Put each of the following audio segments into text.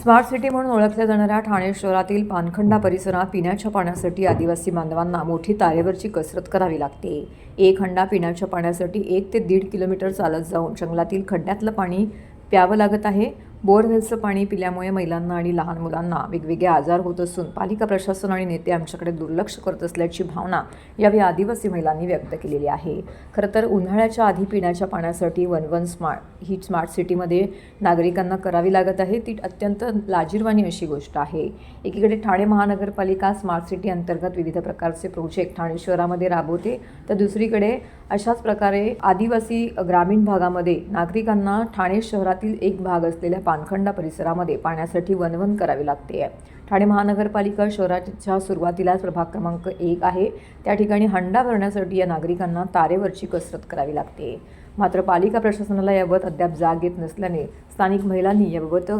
Smart city म्हणून ओळखल्या जाणाऱ्या ठाणे शहरातील पानखंडा परिसरात पिण्याच्या पाण्यासाठी आदिवासी बांधवांना मोठी तारेवरची कसरत करावी लागते. एक हंडा पिण्याच्या पाण्यासाठी एक ते दीड किलोमीटर चालत जाऊन जंगलातील खड्ड्यातलं पाणी प्यावं लागत आहे. बोरवेलचं पाणी पिल्यामुळे महिलांना आणि लहान मुलांना वेगवेगळे आजार होत असून पालिका प्रशासन आणि नेते आमच्याकडे दुर्लक्ष करत असल्याची भावना यावेळी आदिवासी महिलांनी व्यक्त केलेली आहे. खरं तर उन्हाळ्याच्या आधी पिण्याच्या पाण्यासाठी वन वन स्मार्ट ही स्मार्ट सिटीमध्ये नागरिकांना करावी लागत आहे ती अत्यंत लाजीरवाणी अशी गोष्ट आहे. एकीकडे ठाणे महानगरपालिका स्मार्ट सिटी अंतर्गत विविध प्रकारचे प्रोजेक्ट ठाणे शहरामध्ये राबवते तर दुसरीकडे अशाच प्रकारे आदिवासी ग्रामीण भागामध्ये नागरिकांना ठाणे शहरातील एक भाग असलेल्या पानखंडा परिसरामध्ये पाण्यासाठी वनवन करावी लागते ठाणे महानगरपालिका शहराच्या सुरुवातीलाच प्रभाग क्रमांक एक आहे. त्या ठिकाणी हंडा भरण्यासाठी या नागरिकांना तारेवरची कसरत करावी लागते. मात्र पालिका प्रशासनाला याबाबत अद्याप जाग येत नसल्याने स्थानिक महिलांनी याबाबत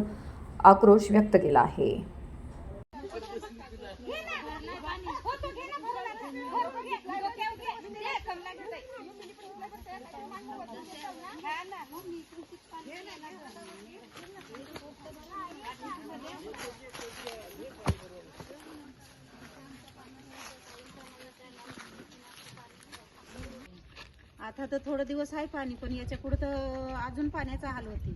आक्रोश व्यक्त केला आहे. आता तर थोडं दिवस आहे पाणी पण याच्यापुढे तर अजून पाण्याचा हाल होती.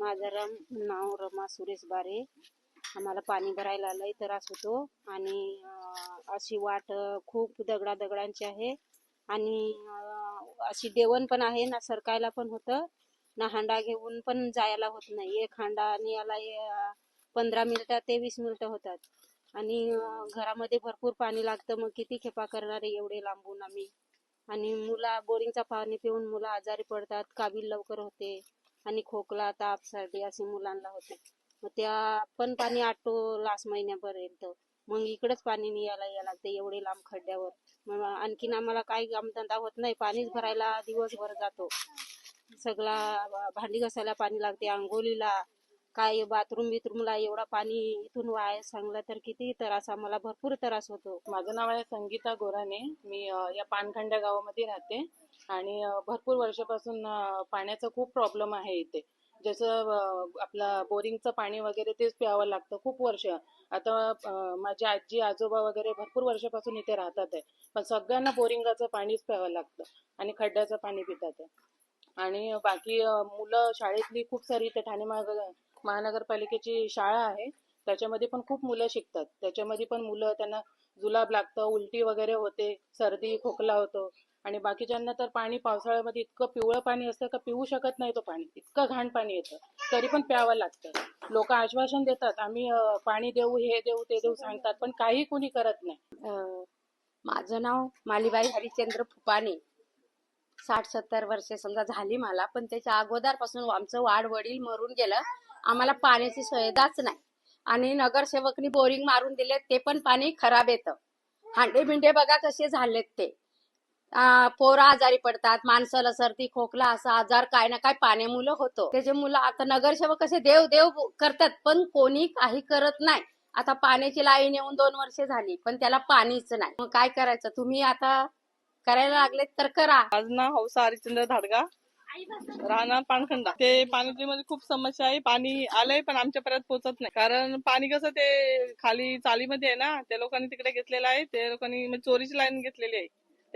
माझं रम नाव रमा सुरेश बारे. आम्हाला पाणी भरायला लय त्रास होतो. आणि अशी वाट खूप दगडा दगडांची आहे. आणि अशी देवण पण आहे ना सरकायला पण होतं. ना हांडा घेऊन पण जायला होत नाही. एक हांडा आणि याला पंधरा मिनिटं ते वीस मिनिटं होतात. आणि घरामध्ये भरपूर पाणी लागतं. मग किती खेपा करणारे एवढे लांबून आम्ही. आणि मुला बोरिंगचा पाणी पिऊन मुलं आजारी पडतात. काबील लवकर होते. आणि खोकला ताप सर्दी असे मुलांना होते. मग त्या पण पाणी आटो लास्ट महिन्यापर्यंत. मग इकडंच पाणी न्यायला यायला लागते एवढे लांब खड्ड्यावर. मग आणखीन आम्हाला काही कामधंदा होत नाही पाणीच भरायला दिवसभर जातो. सगळा भांडी घासायला पाणी लागते आंघोळीला काय बाथरूम बिथरूमला एवढा पाणी इथून वाय सांगला तर किती त्रास आम्हाला भरपूर त्रास होतो. माझं नाव आहे संगीता गोराने मी या पानखंड्या गावामध्ये राहते. आणि भरपूर वर्षापासून पाण्याचा खूप प्रॉब्लेम आहे इथे. जसं आपला आपलं बोरिंगचं पाणी वगैरे तेच प्यावं लागतं खूप वर्ष. आता माझी आजी आजोबा वगैरे भरपूर वर्षापासून इथे राहतात आहे. पण सगळ्यांना बोरिंगाचं पाणीच प्यावं लागतं आणि खड्ड्याचं पाणी पितात आहे. आणि बाकी मुलं शाळेतली खूप सारी इथे ठाणे महाग महानगरपालिकेची शाळा आहे. त्याच्यामध्ये पण खूप मुलं शिकतात. त्याच्यामध्ये पण मुलं त्यांना जुलाब लागतं उलटी वगैरे होते सर्दी खोकला होतो. आणि बाकीच्यांना तर पाणी पावसाळ्यामध्ये इतकं पिवळं पाणी असतं का पिऊ शकत नाही तो पाणी. इतकं घाण पाणी येतं. तरी पण प्यावं लागतं. लोक आश्वासन देतात आम्ही पाणी देऊ हे देऊ ते देऊ सांगतात पण काही कुणी करत नाही. अं, माझं नाव मालीबाई हरिश्चंद्र फुपाने. साठ सत्तर वर्षे समजा झाली मला पण त्याच्या अगोदरपासून आमचं वाढ वडील मरून गेलं. आम्हाला पाण्याची सुविधाच नाही. आणि नगरसेवकनी बोरिंग मारून दिले ते पण पाणी खराब येतं. हांडे बिंडे बघा कसे झालेत ते. पोरं आजारी पडतात माणसाला सर्दी खोकला असा आजार काय ना काय पाण्या मुलं होतो. त्याचे मुलं आता नगरसेवक कसे देव देव करतात पण कोणी काही करत नाही. आता पाण्याची लाईन येऊन दोन वर्ष झाली पण त्याला पाणीच नाही. मग काय करायचं? तुम्ही आता करायला लागले तर करा. माझं नाव हौसा हरिश्चंद्र धाडगा. राहणार पाणखंडा ते पाण्याची म्हणजे खूप समस्या आहे. पाणी आलंय पण आमच्यापर्यंत पोहोचत नाही. कारण पाणी कसं ते खाली चालीमध्ये आहे ना त्या लोकांनी तिकडे घेतलेलं आहे. त्या लोकांनी चोरीची लाईन घेतलेली आहे.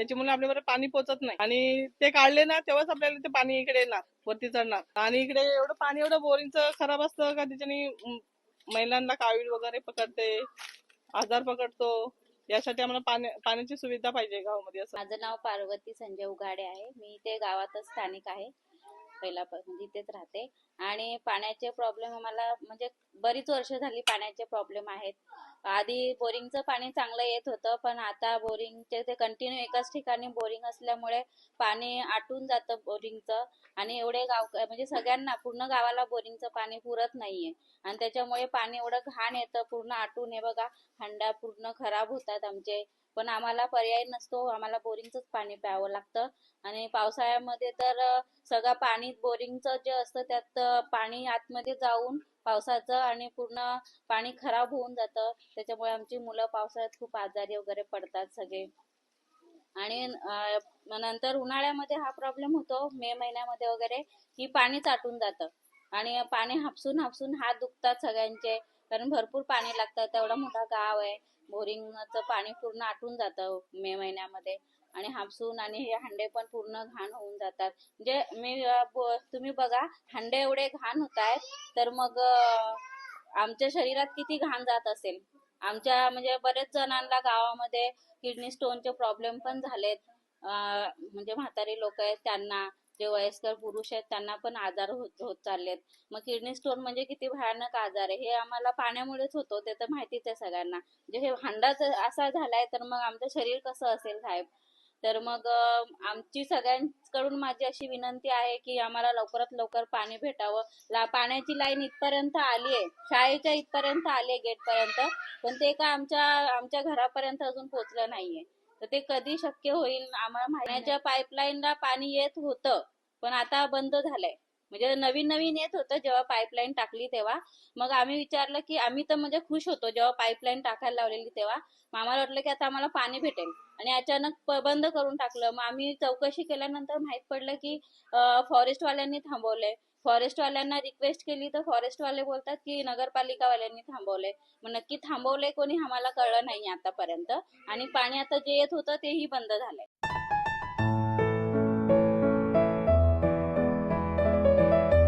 त्याच्यामुळे आपल्याबरोबर पाणी पोहोचत नाही. आणि ते काढले ना तेव्हाच आपल्याला ते पाणी इकडे येणार वरती चढणार. आणि इकडे एवढं पाणी एवढं बोरिंगचं खराब असतं का त्याच्याने महिलांना कावीळ वगैरे पकडते आजार पकडतो. यासाठी आम्हाला पाण्या पाण्याची सुविधा पाहिजे गावामध्ये असं. माझं नाव पार्वती संजय उघाडे आहे. मी इथे गावातच स्थानिक आहे. पहिल्यापासून म्हणजे इथेच राहते. आणि पाण्याचे प्रॉब्लेम आम्हाला म्हणजे बरीच वर्ष झाली पाण्याचे प्रॉब्लेम आहेत. आधी बोरिंगचं पाणी चांगलं येत होतं पण आता बोरिंगचे ते कंटिन्यू एकाच ठिकाणी बोरिंग असल्यामुळे पाणी आटून जातं बोरिंगचं. आणि एवढे गाव म्हणजे सगळ्यांना पूर्ण गावाला बोरिंगचं पाणी पुरत नाहीये. आणि त्याच्यामुळे पाणी एवढं घाण येतं पूर्ण आटून. हे बघा हंडा पूर्ण खराब होतात आमचे. पण आम्हाला पर्याय नसतो आम्हाला बोरिंगचंच पाणी प्यावं लागतं. आणि पावसाळ्यामध्ये तर सगळं पाणी बोरिंगचं जे असतं त्यात पाणी आतमध्ये जाऊन पावसाचं आणि पूर्ण पाणी खराब होऊन जातं. त्याच्यामुळे आमची मुलं पावसाळ्यात खूप आजारी वगैरे पडतात सगळे. आणि नंतर उन्हाळ्यामध्ये हा प्रॉब्लेम होतो. मे महिन्यामध्ये वगैरे की पाणी चाटून जातं. आणि पाणी हापसून हापसून हात दुखतात सगळ्यांचे. कारण भरपूर पाणी लागतं. तेवढा मोठा गाव आहे. बोरिंगचं पाणी पूर्ण आटून जातं मे महिन्यामध्ये. आणि हापसून आणि हे हांडे पण पूर्ण घाण होऊन जातात. म्हणजे मी तुम्ही बघा हांडे एवढे घाण होत आहेत तर मग आमच्या शरीरात किती घाण जात असेल. आमच्या म्हणजे बरेच जणांना गावामध्ये किडनी स्टोनचे प्रॉब्लेम पण झालेत. म्हणजे म्हातारी लोक आहेत त्यांना. जे वयस्कर पुरुष आहेत त्यांना पण आजार होत होत चाललेत. मग किडनी स्टोन म्हणजे किती भयानक आजार आहे हे आम्हाला पाण्यामुळेच होतो ते तर माहितीच आहे सगळ्यांना. म्हणजे हे हांडा असा झालाय तर मग आमचं शरीर कसं असेल साहेब तर मग आमची सगळ्यांकडून माझी अशी विनंती आहे की आम्हाला लवकरात लवकर पाणी भेटावं. ला पाण्याची लाईन इथपर्यंत आली आहे. शाळेच्या इथपर्यंत आली आहे गेटपर्यंत पण ते का आमच्या आमच्या घरापर्यंत अजून पोहोचलं नाहीये. तर ते कधी शक्य होईल आम्हाला पाण्याच्या पाईपलाईनला पाणी येत होतं पण आता बंद झालंय. म्हणजे नवीन नवीन येत होतं जेव्हा पाईपलाईन टाकली तेव्हा. मग आम्ही विचारलं की आम्ही तर म्हणजे खुश होतो जेव्हा पाईपलाईन टाकायला लावलेली तेव्हा. मग आम्हाला वाटलं की आता आम्हाला पाणी भेटेल. आणि अचानक बंद करून टाकलं. मग आम्ही चौकशी केल्यानंतर माहीत पडलं की फॉरेस्टवाल्यांनी थांबवलंय. फॉरेस्टवाल्यांना रिक्वेस्ट केली तर फॉरेस्टवाले बोलतात की नगरपालिकावाल्यांनी थांबवले मग नक्की थांबवले कोणी आम्हाला कळलं नाही आतापर्यंत. आणि पाणी आता जे येत होतं तेही बंद झालंय.